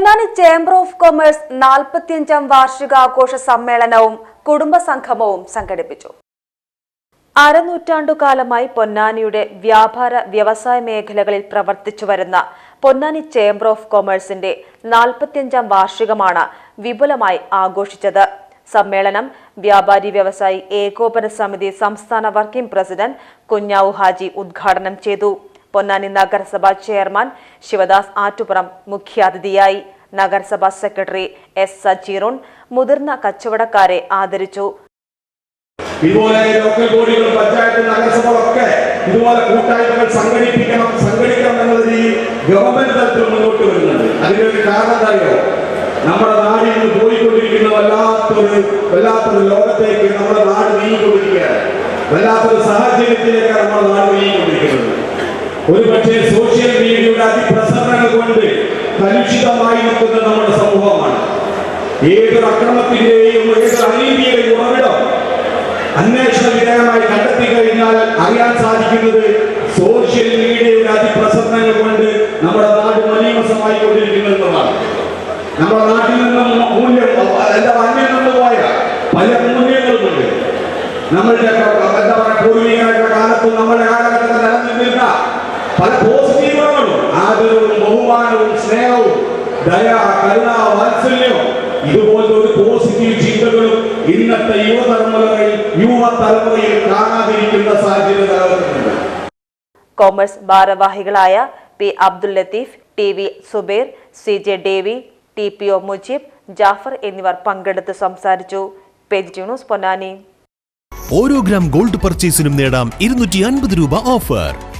Ponnani chamber of commerce നാൽപ്പത്തിയഞ്ചാം വാർഷികാഘോഷ സമ്മേളനവും കുടുംബസംഗമവും സംഘടിപ്പിച്ചു. അരനൂറ്റാണ്ടുകാലമായി പൊന്നാനിയുടെ വ്യാപാര വ്യവസായ മേഖലകളിൽ പ്രവർത്തിച്ചു വരുന്ന പൊന്നാനി ചേംബർ ഓഫ് കൊമേഴ്സിന്റെ നാൽപ്പത്തിയഞ്ചാം വാർഷികമാണ് വിപുലമായി ആഘോഷിച്ചത്. സമ്മേളനം വ്യാപാരി വ്യവസായി ഏകോപന സമിതി സംസ്ഥാന വർക്കിംഗ് പ്രസിഡന്റ് കുഞ്ഞാവു ഹാജി ഉദ്ഘാടനം ചെയ്തു. പൊന്നാനി നഗരസഭാ ചെയർമാൻ ശിവദാസ് ആറ്റുപുറം മുഖ്യാതിഥിയായി നഗരസഭാ സെക്രട്ടറി എസ് സജീറുൺ മുതിർന്ന കച്ചവടക്കാരെ ആദരിച്ചു. ഇതുപോലെ ലോക്കൽ ബോഡികൾ പഞ്ചായത്ത് നഗരസഭകളൊക്കെ ഇതുപോലെ കൂട്ടായ്മകൾ സംഘടിപ്പിക്കണം സംഘടിക്കണം എന്നുള്ള രീതിയിൽ ഗവൺമെന്റ് തലത്തിൽ മുന്നോട്ട് വരുന്നുണ്ട്. അതിനൊരു കാരണം എന്താ നമ്മുടെ നാടിൽ നിന്ന് പോയിക്കൊണ്ടിരിക്കുന്ന വല്ലാത്തൊരു വല്ലാത്തൊരു ലോകത്തേക്ക് നമ്മുടെ നാട് നീങ്ങിക്കൊണ്ടിരിക്കുകയാണ്. വല്ലാത്തൊരു സാഹചര്യത്തിലേക്കാണ് നമ്മുടെ നാട് നീങ്ങിക്കൊണ്ടിരിക്കുന്നത്. ഒരു പക്ഷേ സോഷ്യൽ മീഡിയയുടെ അതിപ്രസരണങ്ങൾ കൊണ്ട് കലുഷിതമായി നിൽക്കുന്ന നമ്മുടെ സമൂഹമാണ്. ഏതൊരു അക്രമത്തിന്റെയും ഏതൊരു അനീതിയുടെയും ഉറവിടം അന്വേഷണ വിധേയമായി കണ്ടെത്തി കഴിഞ്ഞാൽ അറിയാൻ സാധിക്കുന്നത് സോഷ്യൽ മീഡിയയുടെ അതിപ്രസരണങ്ങൾ കൊണ്ട് നമ്മുടെ നാട് മലീമസമായി കൊണ്ടിരിക്കുന്നു എന്നതാണ് നമ്മുടെ നാട്ടിൽ നിന്നും മൂല്യം എന്താ അന്യം നിന്ന് പോയ പല മൂല്യങ്ങളുമുണ്ട്. നമ്മളുടെ എന്താ പറയുക പൂർവികരുടെ കാലത്തും നമ്മുടെ പല പോസിറ്റീവ് ഗുണങ്ങളും ആദരവും ബഹുമാനവും സ്നേഹവും ദയ കരുണ വാത്സല്യവും ഇതുപോലത്തെ ഒരു പോസിറ്റീവ് ചിന്തകളും ഇന്നത്തെ യുവതലമുറയിൽ യുവതലമുറയിൽ കാണാതിരിക്കുന്ന സാഹചര്യം നിലനിൽക്കുന്നുണ്ട് കോമേഴ്സ് ഭാരവാഹികളായ P Abdul Latheef T V Zubair C J Davy T P O Mujeeb Jaffar എന്നിവർ പങ്കെടുത്ത് സംസാരിച്ചു. Page news Ponnani. ഓരോ ഗ്രാം ഗോൾഡ് പർച്ചേസിനും നേടാം ഇരുന്നൂറ്റി അൻപത് രൂപ ഓഫർ.